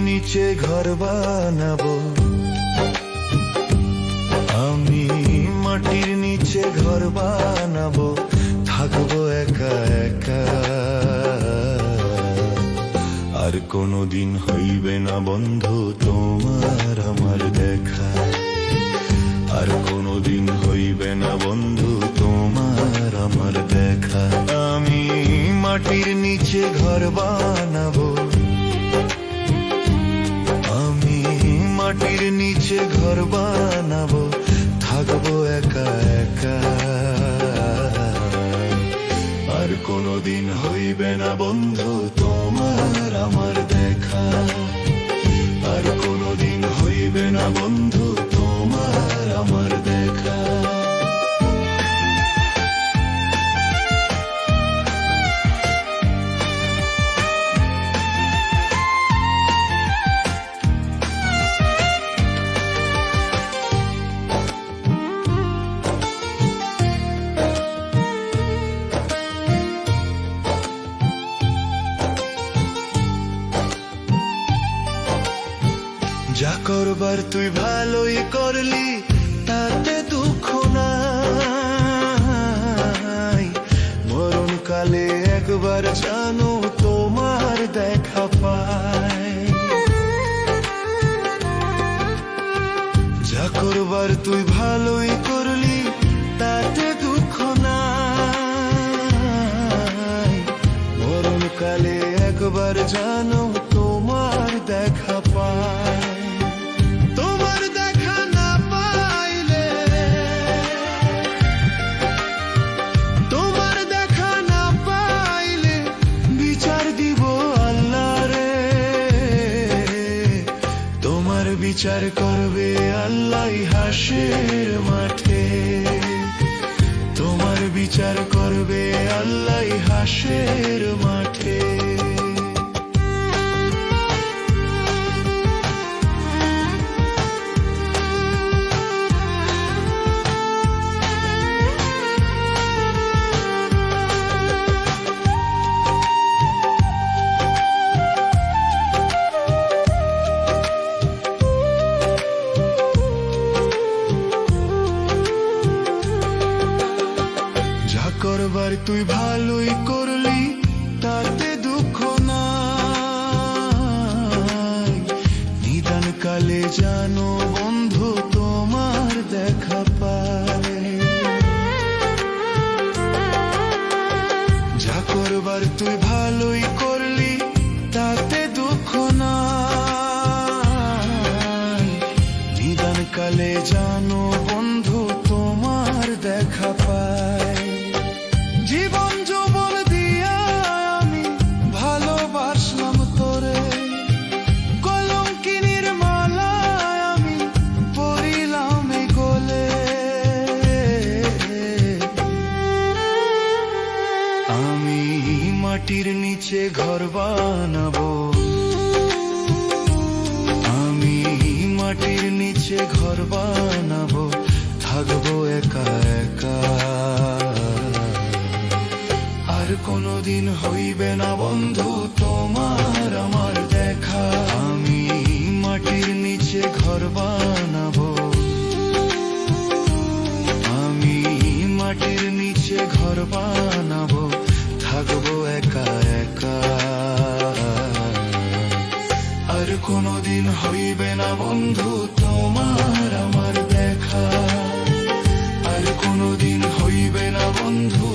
নিচে ঘর বানাবো। আমি মাটির নিচে ঘর বানাবো। থাকব একা একা। আর কোনোদিন হইবে না বন্ধু তোমার আমার দেখা। আর কোনোদিন হইবে না বন্ধু তোমার আমার দেখা। আমি মাটির নিচে ঘর বানাবো। মাটির নিচে ঘর বানাবো, থাকব একা একা। আর কোনোদিন হইবে না বন্ধু তোমার আমার দেখা। আর কোনোদিন হইবে না বন্ধু যা করবার তুই ভালোই করলি, তাতে দুঃখ নাই। মরণ কালে একবার জানো তোমার দেখা পায় যা করবার তুই ভালোই করলি, তাতে দুঃখ নাই। মরণ কালে একবার জানো বিচার করবে আল্লাহ হাসের মাঠে। তোমার বিচার করবে আল্লাহ হাসের মাঠে। তুই ভালোই করলি, তাতে দুঃখ নিদান কালে জানো বন্ধু, তোমার দেখা যা তুই ভালোই করলি, তাতে দুঃখ নাই। নিদান কালে জানো কোনোদিন হইবে না বন্ধু, তোমার আমার দেখা। আমি মাটির নিচে ঘর বানাবো। আমি মাটির নিচে ঘর বানাবো। থাকব একা একা। আর কোনোদিন হইবে না বন্ধু, তোমার আমার দেখা। আর কোনোদিন হইবে না বন্ধু